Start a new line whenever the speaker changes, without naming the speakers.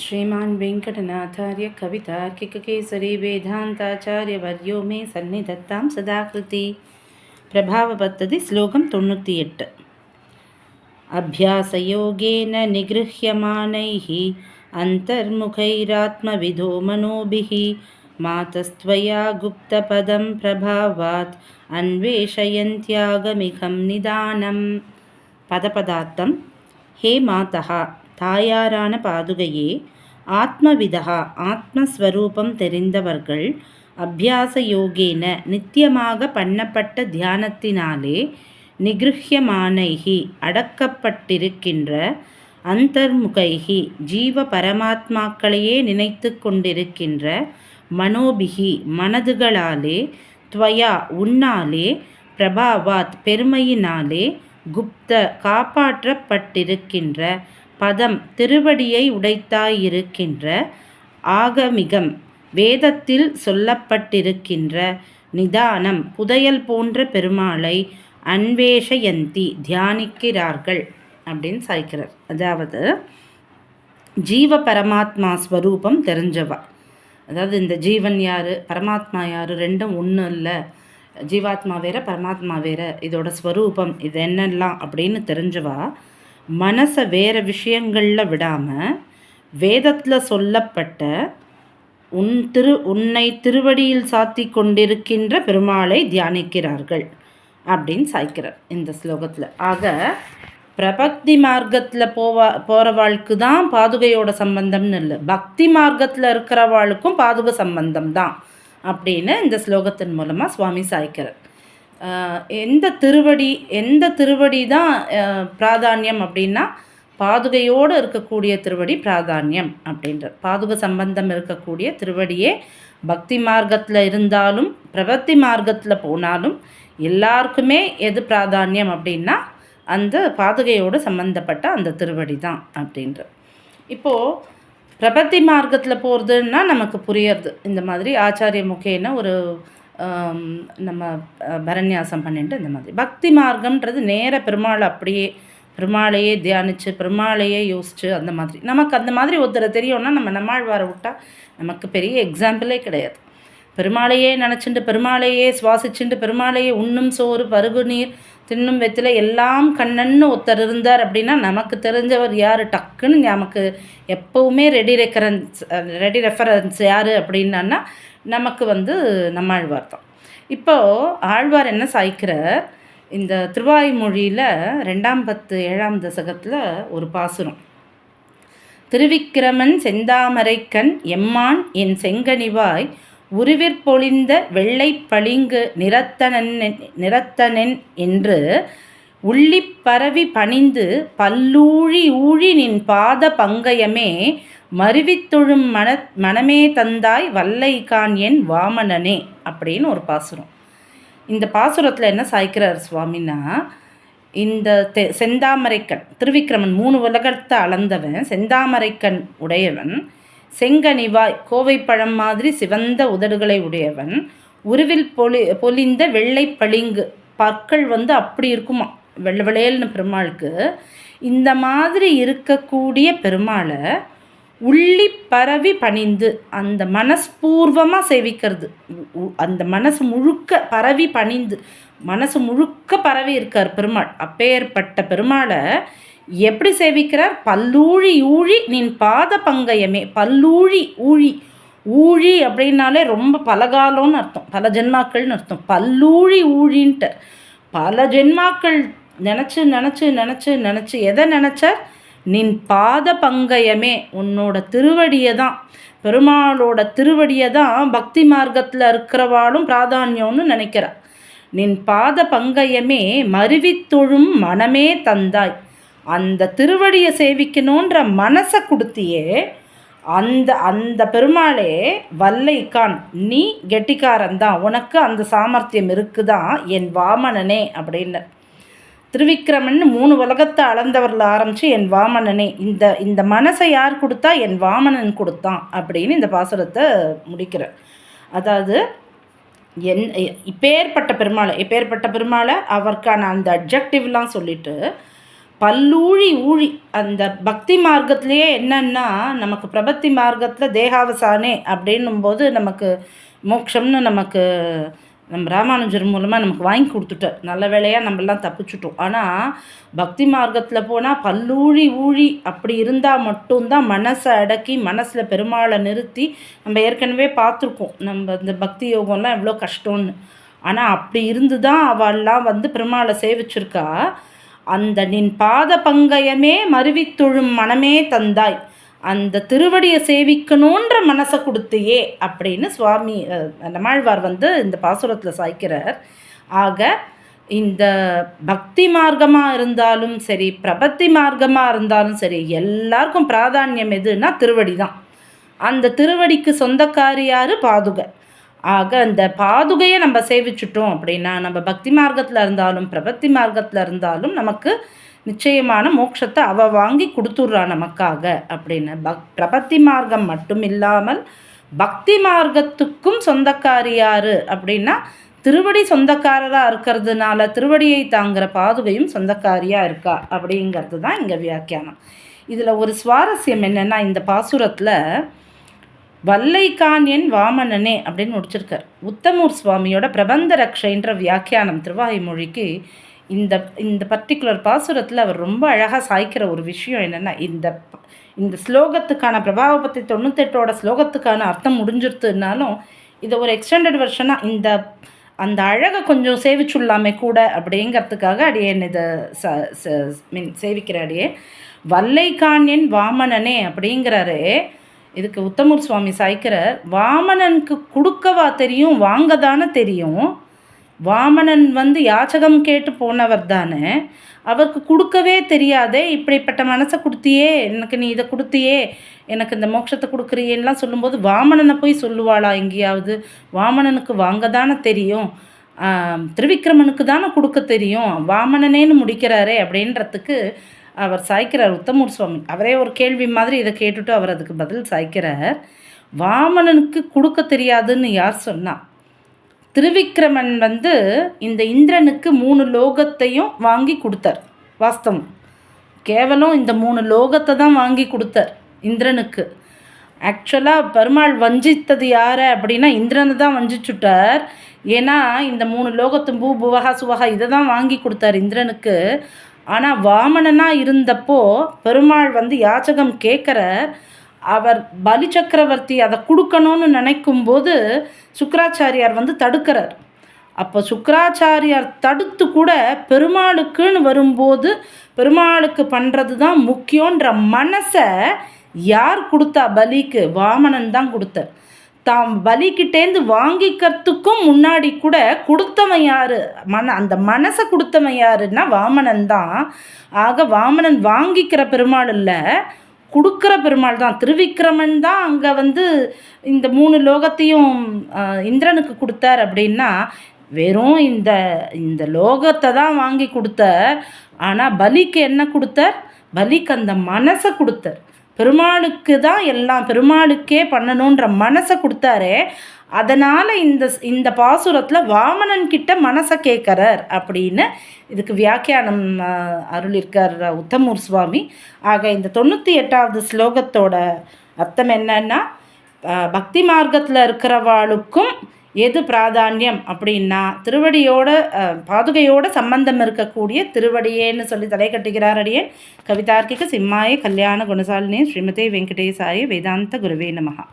श्रीमान् वेङ्कटनाथार्य किककेसरी वेदान्ताचार्यवर्यो मे सन्निधत्तां सदाकृति। प्रभावपद्धति श्लोकं तोणत्येट् अभ्यासयोगेन निगृह्यमाणैः अन्तर्मुखैरात्मविधो मनोभिः मातस्त्वया गुप्तपदं प्रभावात् अन्वेषयन्त्यागमिकं निदानं। पदपदार्थं हे मातः। தாயாரான பாதுகையே ஆத்மவிதா ஆத்மஸ்வரூபம் தெரிந்தவர்கள் அபியாச யோகேன நித்தியமாக பண்ணப்பட்ட தியானத்தினாலே நிகிருஹ்யமானைகி அடக்கப்பட்டிருக்கின்ற அந்தர்முகைகி ஜீவ பரமாத்மாக்களையே நினைத்து கொண்டிருக்கின்ற மனோபிகி மனதுகளாலே துவயா உன்னாலே பிரபாவாத் பெருமையினாலே குப்த காப்பாற்றப்பட்டிருக்கின்ற பதம் திருவடியை உடைத்தாயிருக்கின்ற ஆகமிகம். வேதத்தில் சொல்லப்பட்டிருக்கின்ற நிதானம் புதையல் போன்ற பெருமாளை அன்வேஷயந்தி தியானிக்கிறார்கள் அப்படின்னு சாய்க்கிறார். அதாவது ஜீவ பரமாத்மா ஸ்வரூபம் தெரிஞ்சவா? அதாவது இந்த ஜீவன் யார் பரமாத்மா யார் ரெண்டும் ஒன்றும் இல்லை. ஜீவாத்மா வேற பரமாத்மா வேற இதோட ஸ்வரூபம் இது என்னெல்லாம் அப்படின்னு தெரிஞ்சவா? மனசை வேறு விஷயங்களில் விடாமல் வேதத்தில் சொல்லப்பட்ட உன் திரு உன்னை திருவடியில் சாத்தி கொண்டிருக்கின்ற பெருமாளை தியானிக்கிறார்கள் அப்படின்னு சாய்க்கிறார் இந்த ஸ்லோகத்தில். ஆக பிரபக்தி மார்க்கத்தில் போவா போகிறவாளுக்கு தான் பாதுகையோட சம்பந்தம்னு இல்லை. பக்தி மார்க்கத்தில் இருக்கிறவாளுக்கும் பாதுக சம்பந்தம் தான் அப்படின்னு இந்த ஸ்லோகத்தின் மூலமாக சுவாமி சாய்க்கிறார். எந்த திருவடி எந்த திருவடி தான் பிராதானியம் அப்படின்னா பாதுகையோடு இருக்கக்கூடிய திருவடி பிராதானியம் அப்படின்ற பாதுக சம்பந்தம் இருக்கக்கூடிய திருவடியே பக்தி மார்க்கத்தில் இருந்தாலும் பிரபத்தி மார்க்கத்தில் போனாலும் எல்லாருக்குமே எது பிராதானியம் அப்படின்னா அந்த பாதுகையோடு சம்மந்தப்பட்ட அந்த திருவடி தான் அப்படின்ற. இப்போது பிரபத்தி மார்க்கத்தில் போகிறதுன்னா நமக்கு புரியறது. இந்த மாதிரி ஆச்சாரிய முகேன ஒரு நம்ம பரநியாசம் பண்ணிட்டு இந்த மாதிரி. பக்தி மார்க்கம்ன்றது நேர பெருமாள் அப்படியே பெருமாளையே தியானித்து பெருமாளையே யோசித்து அந்த மாதிரி. நமக்கு அந்த மாதிரி ஒருத்தரை தெரியும்னா நம்ம நம்மாழ்வாரை விட்டால் நமக்கு பெரிய எக்ஸாம்பிளே கிடையாது. பெருமாளையே நினச்சிட்டு பெருமாளையே சுவாசிச்சுட்டு பெருமாளையே உண்ணும் சோறு பருகு நீர் தின்னும் வெத்தில எல்லாம் கண்ணன்னு ஒருத்தர் இருந்தார் அப்படின்னா நமக்கு தெரிஞ்சவர் யார்? டக்குன்னு நமக்கு எப்போவுமே ரெடி ரெக்கரன்ஸ் ரெடி ரெஃபரன்ஸ் யார் அப்படின்னா நமக்கு வந்து நம்மாழ்வார் தான். இப்போது ஆழ்வார் என்ன சாய்க்கிறார்? இந்த திருவாய்மொழியில் ரெண்டாம் பத்து ஏழாம் தசகத்தில் ஒரு பாசுரம். திருவிக்கிரமன் செந்தாமரைக்கண் எம்மான் என் செங்கனிவாய் உருவிற்பொழிந்த வெள்ளை பளிங்கு நிறத்தனன் நிறத்தனன் என்று உள்ளிப் பரவி பணிந்து பல்லூழி ஊழி நின் பாத பங்கயமே மருவித்தொழும் மன மனமே தந்தாய் வல்லை கான் என் வாமனனே அப்படின்னு ஒரு பாசுரம். இந்த பாசுரத்தில் என்ன சாய்க்கிறார் சுவாமின்னா இந்த தெ செந்தாமரைக்கண் திருவிக்கிரமன் மூணு உலகத்தை அளந்தவன் செந்தாமரைக்கண் உடையவன் செங்கனிவாய் கோவைப்பழம் மாதிரி சிவந்த உதடுகளை உடையவன் உருவில் பொலி பொலிந்த வெள்ளை பளிங்கு பற்கள் வந்து அப்படி இருக்குமா? வெள்ள வெளையல்னு பெருமாளுக்கு. இந்த மாதிரி இருக்கக்கூடிய பெருமாளை உள்ளி பரவி பணிந்து அந்த மனஸ்பூர்வமாக சேவிக்கிறது. அந்த மனசு முழுக்க பரவி பணிந்து மனசு முழுக்க பரவி இருக்கார் பெருமாள். அப்பேற்பட்ட பெருமாளை எப்படி சேவிக்கிறார்? பல்லூழி ஊழி நின் பாத பங்கயமே பல்லூழி ஊழி ஊழி அப்படின்னாலே ரொம்ப பலகாலம்னு அர்த்தம் பல ஜென்மாக்கள்னு அர்த்தம். பல்லூழி ஊழின்ட்டு பல ஜென்மாக்கள் நினச்சி நினச்சி நினச்சி நினச்சி எதை நினச்சார்? நின் பாத பங்கயமே உன்னோட திருவடியை தான் பெருமாளோட திருவடியை தான் பக்தி மார்க்கத்தில் இருக்கிறவாளும் பிராதானியம்னு நினைக்கிறார் நின் பாத பங்கயமே மருவித்தொழும் மனமே தந்தாய். அந்த திருவடியை சேவிக்கணுன்ற மனசை கொடுத்தியே அந்த அந்த பெருமாளே வல்லைக்கான் நீ கெட்டிக்காரன் தான் உனக்கு அந்த சாமர்த்தியம் இருக்குதான் என் வாமனனே அப்படின்னு. திருவிக்கிரமன் மூணு உலகத்தை அளந்தவரில் ஆரம்பித்து என் வாமனனே இந்த இந்த மனசை யார் கொடுத்தா என் வாமனன் கொடுத்தான் அப்படின்னு இந்த பாசுரத்தை முடிக்கிறேன் அதாவது என் இப்பேற்பட்ட பெருமாளை இப்பேற்பட்ட பெருமாளை அவருக்கான அந்த அப்ஜெக்டிவ்லாம் சொல்லிட்டு பல்லூழி ஊழி அந்த பக்தி மார்க்கத்திலேயே என்னன்னா நமக்கு பிரபத்தி மார்க்கத்தில் தேகாவசானே அப்படின்னும்போது நமக்கு மோட்சம்னு நமக்கு நம்ம ராமானுஜர் மூலமாக நமக்கு வாங்கி கொடுத்துட்டார். நல்ல வேலையாக நம்மளாம் தப்பிச்சுட்டோம். ஆனால் பக்தி மார்க்கத்தில் போனால் பல்லூழி ஊழி அப்படி இருந்தால் மட்டும்தான் மனசை அடக்கி மனசில் பெருமாளை நிறுத்தி நம்ம ஏற்கனவே பார்த்துருக்கோம். நம்ம இந்த பக்தி யோகம்லாம் எவ்வளோ கஷ்டம்னு. ஆனால் அப்படி இருந்து தான் அவள்லாம் வந்து பெருமாளை சேவிச்சிருக்கா. அந்த நின் பாத பங்கயமே மருவித்துழும் மனமே தந்தாய். அந்த திருவடியை சேவிக்கணுன்ற மனசை கொடுத்தியே அப்படின்னு சுவாமி நம்மாழ்வார் வந்து இந்த பாசுரத்தில் சாய்க்கிறார். ஆக இந்த பக்தி மார்க்கமாக இருந்தாலும் சரி பிரபத்தி மார்க்கமாக இருந்தாலும் சரி எல்லாருக்கும் பிராதானியம் எதுன்னா திருவடி தான். அந்த திருவடிக்கு சொந்தக்காரியார் பாதுகை. ஆக அந்த பாதுகையை நம்ம சேவிச்சுட்டோம் அப்படின்னா நம்ம பக்தி மார்க்கத்தில் இருந்தாலும் பிரபத்தி மார்க்கத்தில் இருந்தாலும் நமக்கு நிச்சயமான மோட்சத்தை அவள் வாங்கி கொடுத்துட்றா நமக்காக அப்படின்னு. பக் பிரபத்தி மார்க்கம் மட்டும் இல்லாமல் பக்தி மார்க்கத்துக்கும் சொந்தக்காரியார் அப்படின்னா திருவடி சொந்தக்காரராக இருக்கிறதுனால திருவடியை தாங்குகிற பாதுகையும் சொந்தக்காரியாக இருக்கா அப்படிங்கிறது தான் இங்கே வியாக்கியானம். இதில் ஒரு சுவாரஸ்யம் என்னென்னா இந்த பாசுரத்தில் வல்லைக்கான் என் வாமனனே அப்படின்னு முடிச்சிருக்கார். உத்தமூர் சுவாமியோட பிரபந்த ரக்ஷைன்ற வியாக்கியானம் திருவாய் மொழிக்கு இந்த இந்த பர்டிகுலர் பாசுரத்தில் அவர் ரொம்ப அழகாக சாய்க்கிற ஒரு விஷயம் என்னென்னா இந்த இந்த ஸ்லோகத்துக்கான பிரபாவ தொண்ணூத்தெட்டோட ஸ்லோகத்துக்கான அர்த்தம் முடிஞ்சிருத்துனாலும் இதை ஒரு எக்ஸ்டெண்டட் வெர்ஷனாக இந்த அந்த அழகை கொஞ்சம் சேவிச்சுள்ளாமே கூட அப்படிங்கிறதுக்காக அடியேன் இதை ச மீன் சேவிக்கிற அடியே காண்யன் வாமனனே அப்படிங்கிறாரு இதுக்கு உத்தமூர் சுவாமி சாய்க்கிறார் வாமனனுக்கு கொடுக்கவா தெரியும் வாங்க தானே தெரியும் வாமனன் வந்து யாச்சகம் கேட்டு போனவர் தானே? அவருக்கு கொடுக்கவே தெரியாதே இப்படிப்பட்ட மனசை கொடுத்தியே எனக்கு நீ இதை கொடுத்தியே எனக்கு இந்த மோட்சத்தை கொடுக்குறியேன்னெலாம் சொல்லும்போது வாமனனை போய் சொல்லுவாளா எங்கேயாவது? வாமனனுக்கு வாங்க தானே தெரியும் திருவிக்ரமனுக்கு தானே கொடுக்க தெரியும். வாமனனேன்னு முடிக்கிறாரே அப்படின்றதுக்கு அவர் சாய்க்கிறார் உத்தமூர் சுவாமி. அவரே ஒரு கேள்வி மாதிரி இதை கேட்டுட்டு அவர் அதுக்கு பதில் சாய்க்கிறார். வாமனனுக்கு கொடுக்க தெரியாதுன்னு யார் சொன்னா? திருவிக்ரமன் வந்து இந்த இந்திரனுக்கு மூணு லோகத்தையும் வாங்கி கொடுத்தார் வாஸ்தவம். கேவலம் இந்த மூணு லோகத்தை தான் வாங்கி கொடுத்தார் இந்திரனுக்கு. ஆக்சுவலாக பெருமாள் வஞ்சித்தது யார் அப்படின்னா இந்திரனை தான் வஞ்சிச்சுட்டார். ஏன்னா இந்த மூணு லோகத்தும் பூ புவகா சுவகா இதை தான் வாங்கி கொடுத்தார் இந்திரனுக்கு. ஆனால் வாமனனாக இருந்தப்போ பெருமாள் வந்து யாச்சகம் கேட்குறார் அவர் பலி சக்கரவர்த்தி அதை கொடுக்கணும்னு நினைக்கும்போது சுக்கராச்சாரியார் வந்து தடுக்கிறார். அப்போ சுக்கராச்சாரியார் தடுத்து கூட பெருமாளுக்குன்னு வரும்போது பெருமாளுக்கு பண்ணுறது தான் முக்கியன்ற மனசை யார் கொடுத்தா பலிக்கு? வாமனன் தான் கொடுத்தார். தாம் பலிக்கிட்டேந்து வாங்கிக்கிறதுக்கும் முன்னாடி கூட கொடுத்தவன் யார்? மன அந்த மனசை கொடுத்தவன் யாருன்னா வாமனன் தான். ஆக வாமனன் வாங்கிக்கிற பெருமாள் இல்லை கொடுக்குற பெருமாள் தான். திருவிக்கிரமன் தான் அங்கே வந்து இந்த மூணு லோகத்தையும் இந்திரனுக்கு கொடுத்தார் அப்படின்னா வெறும் இந்த இந்த லோகத்தை தான் வாங்கி கொடுத்தார். ஆனால் பலிக்கு என்ன கொடுத்தார்? பலிக்கு அந்த மனசை கொடுத்தார். பெருமாளுக்கு தான் எல்லாம் பெருமாளுக்கே பண்ணணுன்ற மனசை கொடுத்தாரே அதனால் இந்த இந்த பாசுரத்தில் வாமனன் கிட்ட மனசை கேட்குறார் அப்படின்னு இதுக்கு வியாக்கியானம் அருளிருக்கார் உத்தமூர் சுவாமி. ஆக இந்த தொண்ணூற்றி எட்டாவது ஸ்லோகத்தோட அர்த்தம் என்னன்னா பக்தி மார்க்கத்தில் இருக்கிறவாளுக்கும் எது பிராதானியம் அப்படின்னா திருவடியோட பாதுகையோட சம்பந்தம் இருக்கக்கூடிய திருவடியேன்னு சொல்லி தலை கட்டுகிறார் அடியேன். கவிதார்க்கிக சிம்மாய கல்யாண குணசாலினே ஸ்ரீமதி வெங்கடேசாய வேதாந்த குருவே நமகா